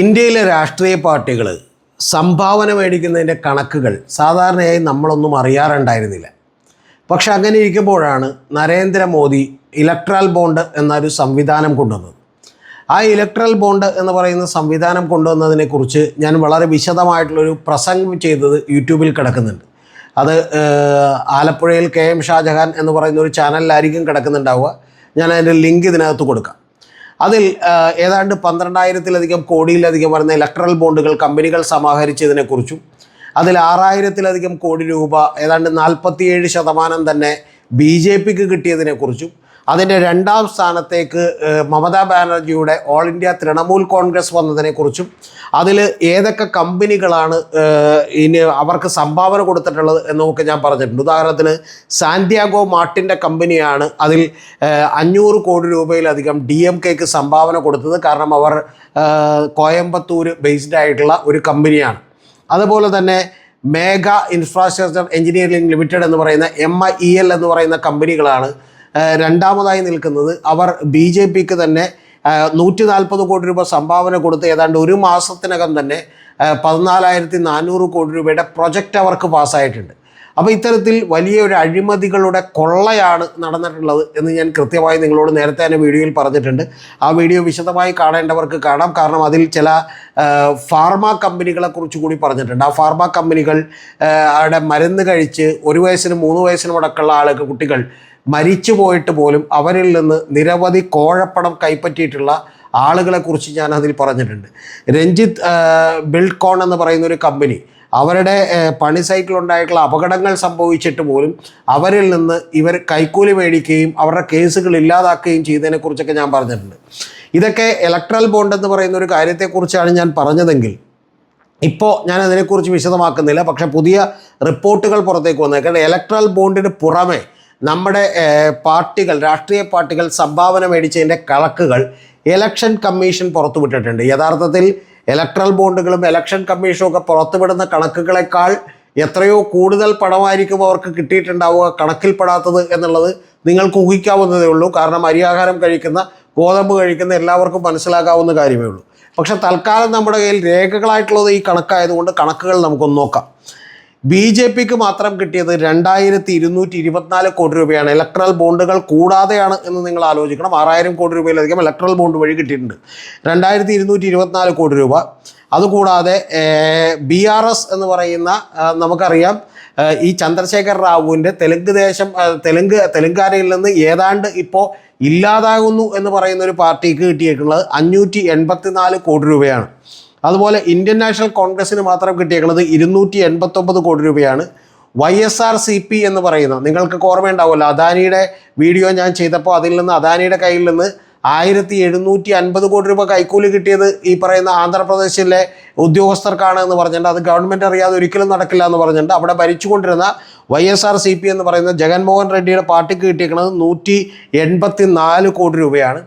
ഇന്ത്യയിലെ രാഷ്ട്രീയ പാർട്ടികൾ സംഭാവന മേടിക്കുന്നതിന്റെ കണക്കുകൾ സാധാരണയായി നമ്മളൊന്നും അറിയാറുണ്ടായിരുന്നില്ല. പക്ഷെ അങ്ങനെ ഇരിക്കുമ്പോഴാണ് നരേന്ദ്രമോദി ഇലക്ട്രൽ ബോണ്ട് എന്നൊരു സംവിധാനം കൊണ്ടുവന്നത്. ആ ഇലക്ട്രൽ ബോണ്ട് എന്ന് പറയുന്ന സംവിധാനം കൊണ്ടുവന്നതിനെക്കുറിച്ച് ഞാൻ വളരെ വിശദമായിട്ടുള്ളൊരു പ്രസംഗം ചെയ്തത് യൂട്യൂബിൽ കിടക്കുന്നുണ്ട്. അത് ആലപ്പുഴയിൽ കെ എം ഷാജഹാൻ എന്ന് പറയുന്ന ഒരു ചാനലിലായിരിക്കും കിടക്കുന്നുണ്ടാവുക. ഞാൻ അതിന്റെ ലിങ്ക് ഇതിനകത്ത് കൊടുക്കാം. അതിൽ ഏതാണ്ട് പന്ത്രണ്ടായിരത്തിലധികം കോടിയിലധികം വരുന്ന ഇലക്ട്രൽ ബോണ്ടുകൾ കമ്പനികൾ സമാഹരിച്ചതിനെക്കുറിച്ചും അതിൽ ആറായിരത്തിലധികം കോടി രൂപ ഏതാണ്ട് നാൽപ്പത്തിയേഴ് ശതമാനം തന്നെ ബി ജെ പിക്ക് കിട്ടിയതിനെക്കുറിച്ചും അതിന്റെ രണ്ടാം സ്ഥാനത്തേക്ക് മമതാ ബാനർജിയുടെ ഓൾ ഇന്ത്യ തൃണമൂൽ കോൺഗ്രസ് വന്നതിനെക്കുറിച്ചും അതിൽ ഏതൊക്കെ കമ്പനികളാണ് ഇനി അവർക്ക് സംഭാവന കൊടുത്തിട്ടുള്ളത് എന്നൊക്കെ ഞാൻ പറഞ്ഞിട്ടുണ്ട്. ഉദാഹരണത്തിന് സാന്റിയാഗോ മാർട്ടിന്റെ കമ്പനിയാണ് അതിൽ അഞ്ഞൂറ് കോടി രൂപയിലധികം ഡി എം കെക്ക് സംഭാവന കൊടുത്തത്. കാരണം അവർ കോയമ്പത്തൂർ ബേസ്ഡ് ആയിട്ടുള്ള ഒരു കമ്പനിയാണ്. അതുപോലെ തന്നെ മേഘ ഇൻഫ്രാസ്ട്രക്ചർ എഞ്ചിനീയറിംഗ് ലിമിറ്റഡ് എന്ന് പറയുന്ന എം ഐ ഇ എൽ എന്ന് പറയുന്ന കമ്പനികളാണ് രണ്ടാമതായി നിൽക്കുന്നത് അവർ ബി ജെ പിക്ക് തന്നെ നൂറ്റി നാൽപ്പത് കോടി രൂപ സംഭാവന കൊടുത്ത് ഏതാണ്ട് ഒരു മാസത്തിനകം തന്നെ പതിനാലായിരത്തി നാനൂറ് കോടി രൂപയുടെ പ്രൊജക്റ്റ് അവർക്ക് പാസ്സായിട്ടുണ്ട്. അപ്പോൾ ഇത്തരത്തിൽ വലിയ ഒരു അഴിമതികളുടെ കൊള്ളയാണ് നടന്നിട്ടുള്ളത് എന്ന് ഞാൻ കൃത്യമായി നിങ്ങളോട് നേരത്തെ തന്നെ വീഡിയോയിൽ പറഞ്ഞിട്ടുണ്ട്. ആ വീഡിയോ വിശദമായി കാണേണ്ടവർക്ക് കാണാം. കാരണം അതിൽ ചില ഫാർമ കമ്പനികളെ കുറിച്ച് കൂടി പറഞ്ഞിട്ടുണ്ട്. ആ ഫാർമ കമ്പനികൾ അവിടെ മരുന്ന് കഴിച്ച് ഒരു വയസ്സിനും മൂന്ന് വയസ്സിനും അടക്കമുള്ള ആളുകൾ കുട്ടികൾ മരിച്ചു പോയിട്ട് പോലും അവരിൽ നിന്ന് നിരവധി കോഴപ്പണം കൈപ്പറ്റിയിട്ടുള്ള ആളുകളെ കുറിച്ച് ഞാൻ അതിൽ പറഞ്ഞിട്ടുണ്ട്. രഞ്ജിത്ത് ബിൽഡ്കോൺ എന്ന് പറയുന്ന ഒരു കമ്പനി അവരുടെ പണി സൈക്കിൾ ഉണ്ടായിട്ടുള്ള അപകടങ്ങൾ സംഭവിച്ചിട്ട് പോലും അവരിൽ നിന്ന് ഇവർ കൈക്കൂലി മേടിക്കുകയും അവരുടെ കേസുകൾ ഇല്ലാതാക്കുകയും ചെയ്തതിനെക്കുറിച്ചൊക്കെ ഞാൻ പറഞ്ഞിട്ടുണ്ട്. ഇതൊക്കെ ഇലക്ട്രൽ ബോണ്ട് എന്ന് പറയുന്ന ഒരു കാര്യത്തെക്കുറിച്ചാണ് ഞാൻ പറഞ്ഞതെങ്കിൽ ഇപ്പോൾ ഞാൻ അതിനെക്കുറിച്ച് വിശദമാക്കുന്നില്ല. പക്ഷെ പുതിയ റിപ്പോർട്ടുകൾ പുറത്തേക്ക് വന്നേക്കാണ് ഇലക്ട്രൽ ബോണ്ടിന് പുറമെ നമ്മുടെ പാർട്ടികൾ രാഷ്ട്രീയ പാർട്ടികൾ സംഭാവന മേടിച്ചതിന്റെ കണക്കുകൾ ഇലക്ഷൻ കമ്മീഷൻ പുറത്തുവിട്ടിട്ടുണ്ട്. യഥാർത്ഥത്തിൽ ഇലക്ട്രൽ ബോണ്ടുകളും ഇലക്ഷൻ കമ്മീഷനും ഒക്കെ പുറത്തുവിടുന്ന കണക്കുകളെക്കാൾ എത്രയോ കൂടുതൽ പണമായിരിക്കും അവർക്ക് കിട്ടിയിട്ടുണ്ടാവുക കണക്കിൽപ്പെടാത്തത് എന്നുള്ളത് നിങ്ങൾക്ക് ഊഹിക്കാവുന്നതേ ഉള്ളൂ. കാരണം അരിയാഹാരം കഴിക്കുന്ന ഗോതമ്പ് കഴിക്കുന്ന എല്ലാവർക്കും മനസ്സിലാക്കാവുന്ന കാര്യമേ ഉള്ളൂ. പക്ഷെ തൽക്കാലം നമ്മുടെ കയ്യിൽ രേഖകളായിട്ടുള്ളത് ഈ കണക്കായതുകൊണ്ട് കണക്കുകൾ നമുക്കൊന്ന് നോക്കാം. ബി ജെ പിക്ക് മാത്രം കിട്ടിയത് രണ്ടായിരത്തി ഇരുന്നൂറ്റി ഇരുപത്തിനാല് കോടി രൂപയാണ്. ഇലക്ട്രൽ ബോണ്ടുകൾ കൂടാതെയാണ് എന്ന് നിങ്ങൾ ആലോചിക്കണം. ആറായിരം കോടി രൂപയിലധികം ഇലക്ട്രൽ ബോണ്ട് വഴി കിട്ടിയിട്ടുണ്ട്. രണ്ടായിരത്തി ഇരുന്നൂറ്റി ഇരുപത്തിനാല് കോടി രൂപ. അതുകൂടാതെ ബി ആർ എസ് എന്ന് പറയുന്ന നമുക്കറിയാം ഈ ചന്ദ്രശേഖർ റാവുവിന്റെ തെലുങ്ക് ദേശം തെലുങ്ക് തെലുങ്കാനയിൽ നിന്ന് ഏതാണ്ട് ഇപ്പോൾ ഇല്ലാതാകുന്നു എന്ന് പറയുന്ന ഒരു പാർട്ടിക്ക് കിട്ടിയിട്ടുള്ളത് അഞ്ഞൂറ്റി എൺപത്തിനാല് കോടി രൂപയാണ്. അതുപോലെ ഇന്ത്യൻ നാഷണൽ കോൺഗ്രസ്സിന് മാത്രം കിട്ടിയേക്കുന്നത് ഇരുന്നൂറ്റി എൺപത്തൊമ്പത് കോടി രൂപയാണ്. Y S R C P എന്ന് പറയുന്ന നിങ്ങൾക്ക് ഓർമ്മയുണ്ടാവുമല്ലോ അദാനിയുടെ വീഡിയോ ഞാൻ ചെയ്തപ്പോൾ അതിൽ നിന്ന് അദാനിയുടെ കയ്യിൽ നിന്ന് ആയിരത്തി എഴുന്നൂറ്റി അൻപത് കോടി രൂപ കൈക്കൂലി കിട്ടിയത് ഈ പറയുന്ന ആന്ധ്രാപ്രദേശിലെ ഉദ്യോഗസ്ഥർക്കാണ് എന്ന് പറഞ്ഞിട്ടുണ്ട്. അത് ഗവൺമെന്റ് അറിയാതെ ഒരിക്കലും നടക്കില്ല എന്ന് പറഞ്ഞിട്ടുണ്ട്. അവിടെ ഭരിച്ചുകൊണ്ടിരുന്ന Y S R C P എന്ന് പറയുന്ന ജഗൻമോഹൻ റെഡ്ഡിയുടെ പാർട്ടിക്ക് കിട്ടിയേക്കുന്നത് നൂറ്റി എൺപത്തി നാല് കോടി രൂപയാണ്.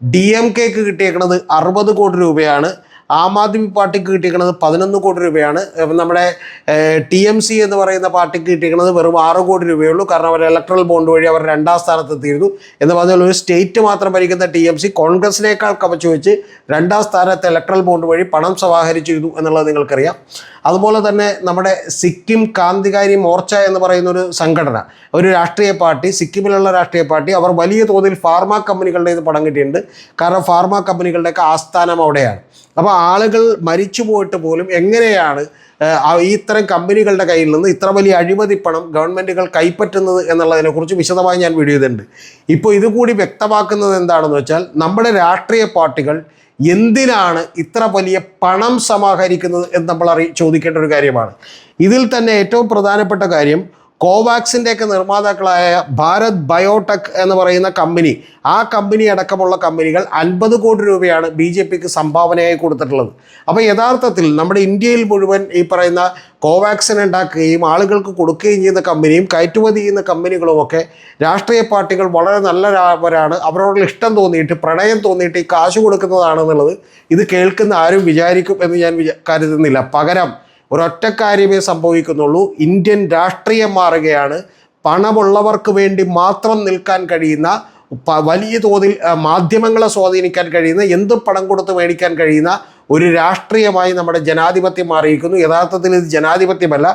ഡി എം കെക്ക് കിട്ടിയേക്കുന്നത് അറുപത് കോടി രൂപയാണ്. ആം ആദ്മി പാർട്ടിക്ക് കിട്ടിയിരിക്കുന്നത് പതിനൊന്ന് കോടി രൂപയാണ്. നമ്മുടെ ടി എം സി എന്ന് പറയുന്ന പാർട്ടിക്ക് കിട്ടിയിരിക്കുന്നത് വെറും ആറ് കോടി രൂപയേ ഉള്ളൂ കാരണം അവർ ഇലക്ട്രൽ ബോണ്ട് വഴി അവർ രണ്ടാം സ്ഥാനത്തെത്തിയിരുന്നു എന്ന് പറഞ്ഞാൽ ഒരു സ്റ്റേറ്റ് മാത്രം ഭരിക്കുന്ന ടി എം സി കോൺഗ്രസിനേക്കാൾ കവച്ചു വെച്ച് രണ്ടാം സ്ഥാനത്ത് ഇലക്ട്രൽ ബോണ്ട് വഴി പണം സമാഹരിച്ചിരുന്നു എന്നുള്ളത് നിങ്ങൾക്കറിയാം. അതുപോലെ തന്നെ നമ്മുടെ സിക്കിം ക്രാന്തികാരി മോർച്ച എന്ന് പറയുന്ന ഒരു സംഘടന ഒരു രാഷ്ട്രീയ പാർട്ടി സിക്കിമിലുള്ള രാഷ്ട്രീയ പാർട്ടി അവർ വലിയ തോതിൽ ഫാർമ കമ്പനികളുടെ പണം കിട്ടിയിട്ടുണ്ട്. കാരണം ഫാർമ കമ്പനികളുടെയൊക്കെ ആസ്ഥാനം അവിടെയാണ്. അപ്പോൾ ആളുകൾ മരിച്ചു പോയിട്ട് പോലും എങ്ങനെയാണ് ഈ ഇത്തരം കമ്പനികളുടെ കയ്യിൽ നിന്ന് ഇത്ര വലിയ അഴിമതി പണം ഗവൺമെന്റുകൾ കൈപ്പറ്റുന്നത് എന്നുള്ളതിനെക്കുറിച്ച് വിശദമായി ഞാൻ വീഡിയോ ചെയ്തിട്ടുണ്ട്. ഇപ്പോൾ ഇതുകൂടി വ്യക്തമാക്കുന്നത് എന്താണെന്ന് വെച്ചാൽ നമ്മുടെ രാഷ്ട്രീയ പാർട്ടികൾ എന്തിനാണ് ഇത്ര വലിയ പണം സമാഹരിക്കുന്നത് എന്ന് നമ്മൾ അറി ചോദിക്കേണ്ട ഒരു കാര്യമാണ്. ഇതിൽ തന്നെ ഏറ്റവും പ്രധാനപ്പെട്ട കാര്യം കോവാക്സിന്റെയൊക്കെ നിർമ്മാതാക്കളായ ഭാരത് ബയോടെക് എന്ന് പറയുന്ന കമ്പനി ആ കമ്പനി അടക്കമുള്ള കമ്പനികൾ അൻപത് കോടി രൂപയാണ് ബി ജെ പിക്ക് സംഭാവനയായി കൊടുത്തിട്ടുള്ളത്. അപ്പോൾ യഥാർത്ഥത്തിൽ നമ്മുടെ ഇന്ത്യയിൽ മുഴുവൻ ഈ പറയുന്ന കോവാക്സിൻ ഉണ്ടാക്കുകയും ആളുകൾക്ക് കൊടുക്കുകയും ചെയ്യുന്ന കമ്പനിയും കയറ്റുമതി ചെയ്യുന്ന കമ്പനികളുമൊക്കെ രാഷ്ട്രീയ പാർട്ടികൾ വളരെ നല്ലവരാണ്. അവരോടുള്ള ഇഷ്ടം തോന്നിയിട്ട് പ്രണയം തോന്നിയിട്ട് ഈ കാശ് കൊടുക്കുന്നതാണെന്നുള്ളത് ഇത് കേൾക്കുന്ന ആരും വിചാരിക്കും എന്ന് ഞാൻ കരുതുന്നില്ല. പകരം ഒരൊറ്റ കാര്യമേ സംഭവിക്കുന്നുള്ളൂ. ഇന്ത്യൻ രാഷ്ട്രീയം മാറുകയാണ്. പണമുള്ളവർക്ക് വേണ്ടി മാത്രം നിൽക്കാൻ കഴിയുന്ന വലിയ തോതിൽ മാധ്യമങ്ങളെ സ്വാധീനിക്കാൻ കഴിയുന്ന എന്ത് പണം കൊടുത്ത് മേടിക്കാൻ കഴിയുന്ന ഒരു രാഷ്ട്രീയമായി നമ്മുടെ ജനാധിപത്യം മാറിയിരിക്കുന്നു. യഥാർത്ഥത്തിൽ ഇത് ജനാധിപത്യമല്ല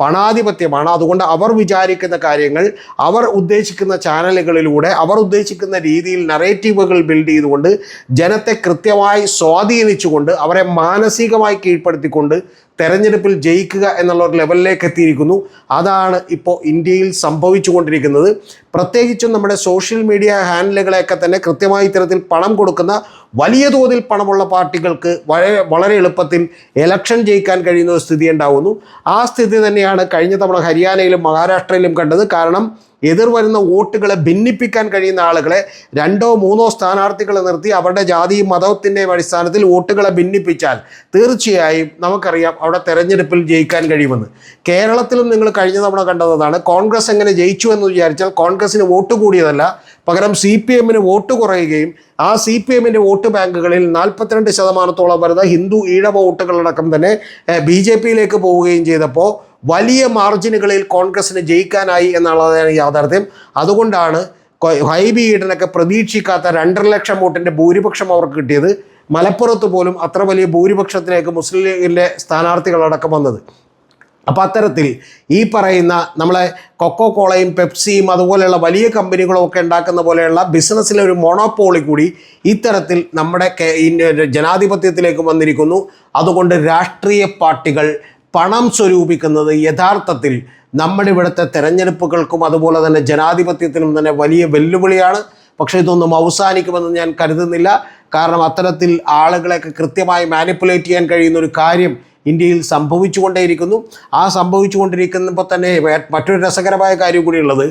പണാധിപത്യമാണ്. അതുകൊണ്ട് അവർ വിചാരിക്കുന്ന കാര്യങ്ങൾ അവർ ഉദ്ദേശിക്കുന്ന ചാനലുകളിലൂടെ അവർ ഉദ്ദേശിക്കുന്ന രീതിയിൽ നറേറ്റീവുകൾ ബിൽഡ് ചെയ്തുകൊണ്ട് ജനത്തെ കൃത്യമായി സ്വാധീനിച്ചുകൊണ്ട് അവരെ മാനസികമായി കീഴ്പ്പെടുത്തിക്കൊണ്ട് തെരഞ്ഞെടുപ്പിൽ ജയിക്കുക എന്നുള്ള ഒരു ലെവലിലേക്ക് എത്തിയിരിക്കുന്നു. അതാണ് ഇപ്പോൾ ഇന്ത്യയിൽ സംഭവിച്ചുകൊണ്ടിരിക്കുന്നത്. പ്രത്യേകിച്ചും നമ്മുടെ സോഷ്യൽ മീഡിയ ഹാൻഡിലുകളെയൊക്കെ തന്നെ കൃത്യമായി ഇത്തരത്തിൽ പണം കൊടുക്കുന്ന വലിയ തോതിൽ പണമുള്ള പാർട്ടികൾക്ക് വളരെ വളരെ എളുപ്പത്തിൽ എലക്ഷൻ ജയിക്കാൻ കഴിയുന്ന ഒരു സ്ഥിതി ഉണ്ടാവുന്നു. ആ സ്ഥിതി തന്നെയാണ് കഴിഞ്ഞ തവണ ഹരിയാനയിലും മഹാരാഷ്ട്രയിലും കണ്ടത്. കാരണം എതിർ വരുന്ന വോട്ടുകളെ ഭിന്നിപ്പിക്കാൻ കഴിയുന്ന ആളുകളെ രണ്ടോ മൂന്നോ സ്ഥാനാർത്ഥികളെ നിർത്തി അവരുടെ ജാതിയും മതത്തിന്റെയും അടിസ്ഥാനത്തിൽ വോട്ടുകളെ ഭിന്നിപ്പിച്ചാൽ തീർച്ചയായും നമുക്കറിയാം അവിടെ തെരഞ്ഞെടുപ്പിൽ ജയിക്കാൻ കഴിയുമെന്ന്. കേരളത്തിലും നിങ്ങൾ കഴിഞ്ഞ തവണ കണ്ടതാണ് കോൺഗ്രസ് എങ്ങനെ ജയിച്ചു എന്ന് വിചാരിച്ചാൽ കോൺഗ്രസിന് വോട്ട് കൂടിയതല്ല. പകരം സി പി എമ്മിന് വോട്ട് കുറയുകയും ആ സി പി എമ്മിന്റെ വോട്ട് ബാങ്കുകളിൽ നാൽപ്പത്തിരണ്ട് ശതമാനത്തോളം വരുന്ന ഹിന്ദു ഈഴവ വോട്ടുകളടക്കം തന്നെ ബി ജെ പിയിലേക്ക് പോവുകയും ചെയ്തപ്പോൾ വലിയ മാർജിനുകളിൽ കോൺഗ്രസിന് ജയിക്കാനായി എന്നുള്ളതാണ് യാഥാർത്ഥ്യം. അതുകൊണ്ടാണ് ഹൈബി ഈഡനൊക്കെ പ്രതീക്ഷിക്കാത്ത രണ്ടര ലക്ഷം വോട്ടിന്റെ ഭൂരിപക്ഷം അവർക്ക് കിട്ടിയത്. മലപ്പുറത്ത് പോലും അത്ര വലിയ ഭൂരിപക്ഷത്തിലേക്ക് മുസ്ലിം ലീഗിന്റെ സ്ഥാനാർത്ഥികളടക്കം വന്നത്. അപ്പോൾ അത്തരത്തിൽ ഈ പറയുന്ന നമ്മളെ കൊക്കോ കോളയും പെപ്സിയും അതുപോലെയുള്ള വലിയ കമ്പനികളും ഒക്കെ ഉണ്ടാക്കുന്ന പോലെയുള്ള ബിസിനസ്സിലെ ഒരു മൊണോപ്പോളി കൂടി ഇത്തരത്തിൽ നമ്മുടെ ജനാധിപത്യത്തിലേക്ക് വന്നിരിക്കുന്നു. അതുകൊണ്ട് രാഷ്ട്രീയ പാർട്ടികൾ പണം സ്വരൂപിക്കുന്നത് യഥാർത്ഥത്തിൽ നമ്മുടെ ഇവിടുത്തെ തെരഞ്ഞെടുപ്പുകൾക്കും അതുപോലെ തന്നെ ജനാധിപത്യത്തിനും തന്നെ വലിയ വെല്ലുവിളിയാണ്. പക്ഷേ ഇതൊന്നും അവസാനിക്കുമെന്ന് ഞാൻ കരുതുന്നില്ല. കാരണം അത്തരത്തിൽ ആളുകളെയൊക്കെ കൃത്യമായി മാനിപ്പുലേറ്റ് ചെയ്യാൻ കഴിയുന്ന ഒരു കാര്യം ഇന്ത്യയിൽ സംഭവിച്ചുകൊണ്ടേയിരിക്കുന്നു. ആ സംഭവിച്ചുകൊണ്ടിരിക്കുമ്പോൾ തന്നെ മറ്റൊരു രസകരമായ കാര്യം കൂടിയുള്ളത്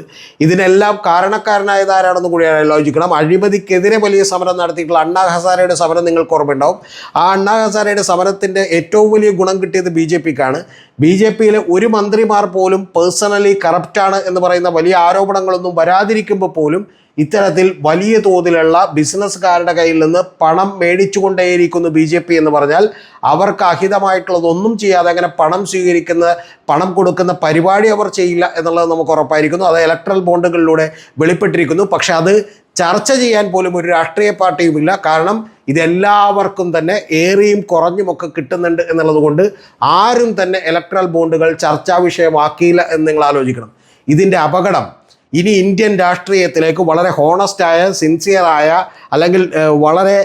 ഇതിനെല്ലാം കാരണക്കാരനായത് ആരാണെന്ന് കൂടി ആലോചിക്കണം. അഴിമതിക്കെതിരെ വലിയ സമരം നടത്തിയിട്ടുള്ള അണ്ണാ ഹസാരയുടെ സമരം നിങ്ങൾക്ക് ഓർമ്മയുണ്ടാവും. ആ അണ്ണാ ഹസാരയുടെ സമരത്തിന്റെ ഏറ്റവും വലിയ ഗുണം കിട്ടിയത് ബി ജെ പിക്കാണ്. ബി ജെ പിയിലെ ഒരു മന്ത്രിമാർ പോലും പേഴ്സണലി കറപ്റ്റാണ് എന്ന് പറയുന്ന വലിയ ആരോപണങ്ങളൊന്നും വരാതിരിക്കുമ്പോൾ പോലും ഇത്തരത്തിൽ വലിയ തോതിലുള്ള ബിസിനസ്സുകാരുടെ കയ്യിൽ നിന്ന് പണം മേടിച്ചുകൊണ്ടേയിരിക്കുന്നു ബി ജെ പി എന്ന് പറഞ്ഞാൽ അവർക്ക് അഹിതമായിട്ടുള്ളതൊന്നും ചെയ്യാതെ അങ്ങനെ പണം സ്വീകരിക്കുന്ന പണം കൊടുക്കുന്ന പരിപാടി അവർ ചെയ്യില്ല എന്നുള്ളത് നമുക്ക് ഉറപ്പായിരിക്കുന്നു. അത് ഇലക്ട്രൽ ബോണ്ടുകളിലൂടെ വെളിപ്പെട്ടിരിക്കുന്നു. പക്ഷെ അത് ചർച്ച ചെയ്യാൻ പോലും ഒരു രാഷ്ട്രീയ പാർട്ടിയുമില്ല കാരണം ഇതെല്ലാവർക്കും തന്നെ ഏറിയും കുറഞ്ഞുമൊക്കെ കിട്ടുന്നുണ്ട് എന്നുള്ളത് കൊണ്ട് ആരും തന്നെ ഇലക്ട്രൽ ബോണ്ടുകൾ ചർച്ചാ വിഷയമാക്കിയില്ല എന്ന് നിങ്ങൾ ആലോചിക്കണം. ഇതിന്റെ അപകടം ഇനി ഇന്ത്യൻ രാഷ്ട്രീയത്തിലേക്ക് വളരെ ഹോണസ്റ്റായ സിൻസിയറായ അല്ലെങ്കിൽ വളരെ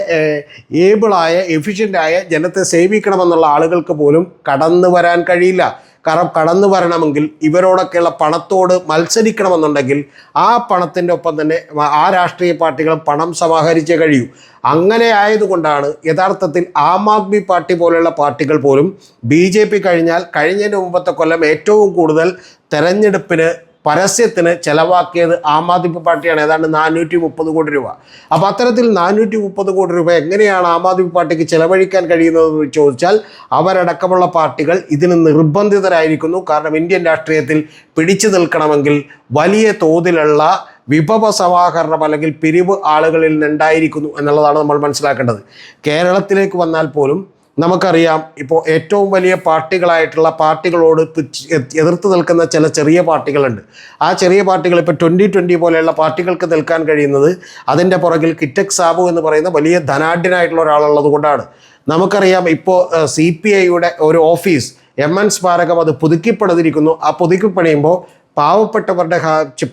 ഏബിളായ എഫിഷ്യന്റായ ജനത്തെ സേവിക്കണമെന്നുള്ള ആളുകൾക്ക് പോലും കടന്നു വരാൻ കഴിയില്ല. കടന്നു വരണമെങ്കിൽ ഇവരോടൊക്കെയുള്ള പണത്തോട് മത്സരിക്കണമെന്നുണ്ടെങ്കിൽ ആ പണത്തിന്റെ ഒപ്പം തന്നെ ആ രാഷ്ട്രീയ പാർട്ടികൾ പണം സമാഹരിച്ചേ കഴിയൂ. അങ്ങനെ ആയതുകൊണ്ടാണ് യഥാർത്ഥത്തിൽ ആം ആദ്മി പാർട്ടി പോലെയുള്ള പാർട്ടികൾ പോലും ബി ജെ പി കഴിഞ്ഞാൽ കഴിഞ്ഞതിന് മുമ്പത്തെ കൊല്ലം ഏറ്റവും കൂടുതൽ തെരഞ്ഞെടുപ്പിന് പരസ്യത്തിന് ചെലവാക്കിയത് ആം ആദ്മി പാർട്ടിയാണ്. ഏതാണ്ട് നാനൂറ്റി മുപ്പത് കോടി രൂപ. അപ്പോൾ അത്തരത്തിൽ നാനൂറ്റി മുപ്പത് കോടി രൂപ എങ്ങനെയാണ് ആം ആദ്മി പാർട്ടിക്ക് ചെലവഴിക്കാൻ കഴിയുന്നതെന്ന് ചോദിച്ചാൽ അവരടക്കമുള്ള പാർട്ടികൾ ഇതിന് നിർബന്ധിതരായിരിക്കുന്നു. കാരണം ഇന്ത്യൻ രാഷ്ട്രീയത്തിൽ പിടിച്ചു നിൽക്കണമെങ്കിൽ വലിയ തോതിലുള്ള വിഭവ സമാഹരണം അല്ലെങ്കിൽ പിരിവ് ആളുകളിൽ നിന്നുണ്ടായിരിക്കുന്നു എന്നുള്ളതാണ് നമ്മൾ മനസ്സിലാക്കേണ്ടത്. കേരളത്തിലേക്ക് വന്നാൽ പോലും നമുക്കറിയാം ഇപ്പോൾ ഏറ്റവും വലിയ പാർട്ടികളായിട്ടുള്ള പാർട്ടികളോട് എതിർത്ത് നിൽക്കുന്ന ചില ചെറിയ പാർട്ടികളുണ്ട്. ആ ചെറിയ പാർട്ടികൾ ഇപ്പോൾ ട്വന്റി ട്വന്റി പോലെയുള്ള പാർട്ടികൾക്ക് നിൽക്കാൻ കഴിയുന്നത് അതിന്റെ പുറകിൽ കിറ്റക് സാബു എന്ന് പറയുന്ന വലിയ ധനാഢ്യനായിട്ടുള്ള ഒരാളുള്ളത് കൊണ്ടാണ്. നമുക്കറിയാം ഇപ്പോൾ സി പി ഐയുടെ ഒരു ഓഫീസ് എം എൻ സ്മാരകം അത് പുതുക്കിപ്പണിതിരിക്കുന്നു. ആ പുതുക്കിപ്പണിയുമ്പോൾ പാവപ്പെട്ടവരുടെ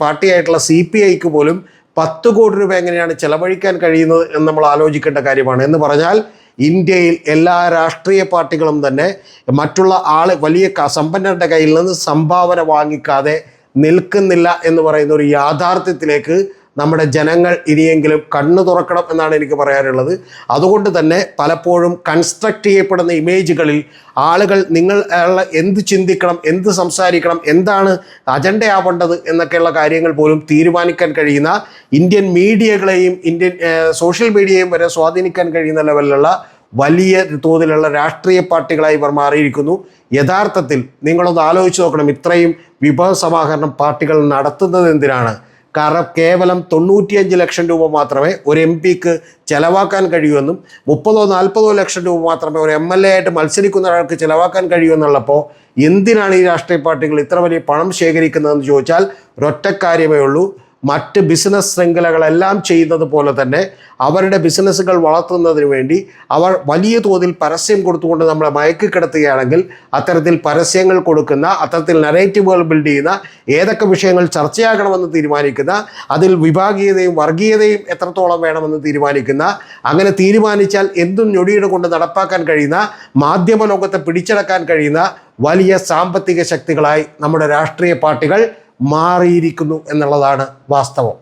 പാർട്ടിയായിട്ടുള്ള സി പി ഐക്ക് പോലും പത്ത് കോടി രൂപ എങ്ങനെയാണ് ചെലവഴിക്കാൻ കഴിയുന്നത് എന്ന് നമ്മൾ ആലോചിക്കേണ്ട കാര്യമാണ് എന്ന് പറഞ്ഞാൽ ഇന്ത്യയിൽ എല്ലാ രാഷ്ട്രീയ പാർട്ടികളും തന്നെ മറ്റുള്ള ആൾ വലിയ സമ്പന്നരുടെ കയ്യിൽ നിന്ന് സംഭാവന വാങ്ങിക്കാതെ നിൽക്കുന്നില്ല എന്ന് പറയുന്ന ഒരു യാഥാർത്ഥ്യത്തിലേക്ക് നമ്മുടെ ജനങ്ങൾ ഇനിയെങ്കിലും കണ്ണു തുറക്കണം എന്നാണ് എനിക്ക് പറയാനുള്ളത്. അതുകൊണ്ട് തന്നെ പലപ്പോഴും കൺസ്ട്രക്ട് ചെയ്യപ്പെടുന്ന ഇമേജുകളിൽ ആളുകൾ നിങ്ങൾ എന്ത് ചിന്തിക്കണം എന്ത് സംസാരിക്കണം എന്താണ് അജണ്ടയാവേണ്ടത് എന്നൊക്കെയുള്ള കാര്യങ്ങൾ പോലും തീരുമാനിക്കാൻ കഴിയുന്ന ഇന്ത്യൻ മീഡിയകളെയും ഇന്ത്യൻ സോഷ്യൽ മീഡിയയും വരെ സ്വാധീനിക്കാൻ കഴിയുന്ന ലെവലിലുള്ള വലിയ തോതിലുള്ള രാഷ്ട്രീയ പാർട്ടികളായി ഇവർ മാറിയിരിക്കുന്നു. യഥാർത്ഥത്തിൽ നിങ്ങളൊന്ന് ആലോചിച്ച് നോക്കണം ഇത്രയും വിഭവ സമാഹരണം പാർട്ടികൾ നടത്തുന്നത് എന്തിനാണ്? കാരണം കേവലം തൊണ്ണൂറ്റിയഞ്ച് ലക്ഷം രൂപ മാത്രമേ ഒരു എം പിക്ക് ചെലവാക്കാൻ കഴിയുമെന്നും മുപ്പതോ നാൽപ്പതോ ലക്ഷം രൂപ മാത്രമേ ഒരു എം എൽ എ ആയിട്ട് മത്സരിക്കുന്ന ഒരാൾക്ക് ചെലവാക്കാൻ കഴിയുമെന്നുള്ളപ്പോൾ എന്തിനാണ് ഈ രാഷ്ട്രീയ പാർട്ടികൾ ഇത്ര വലിയ പണം ശേഖരിക്കുന്നതെന്ന് ചോദിച്ചാൽ ഒരൊറ്റ കാര്യമേ ഉള്ളൂ. മറ്റ് ബിസിനസ് ശൃംഖലകളെല്ലാം ചെയ്യുന്നത് പോലെ തന്നെ അവരുടെ ബിസിനസ്സുകൾ വളർത്തുന്നതിന് വേണ്ടി അവർ വലിയ തോതിൽ പരസ്യം കൊടുത്തുകൊണ്ട് നമ്മളെ മയക്കി കിടത്തുകയാണെങ്കിൽ അത്തരത്തിൽ പരസ്യങ്ങൾ കൊടുക്കുന്ന അത്തരത്തിൽ നരേറ്റീവുകൾ ബിൽഡ് ചെയ്യുന്ന ഏതൊക്കെ വിഷയങ്ങൾ ചർച്ചയാകണമെന്ന് തീരുമാനിക്കുന്ന അതിൽ വിഭാഗീയതയും വർഗീയതയും എത്രത്തോളം വേണമെന്ന് തീരുമാനിക്കുന്ന അങ്ങനെ തീരുമാനിച്ചാൽ എന്തും ഞൊടിയുടെ കൊണ്ട് നടപ്പാക്കാൻ കഴിയുന്ന മാധ്യമ ലോകത്തെ പിടിച്ചടക്കാൻ കഴിയുന്ന വലിയ സാമ്പത്തിക ശക്തികളായി നമ്മുടെ രാഷ്ട്രീയ പാർട്ടികൾ മാറിയിരിക്കുന്നു എന്നുള്ളതാണ് വാസ്തവം.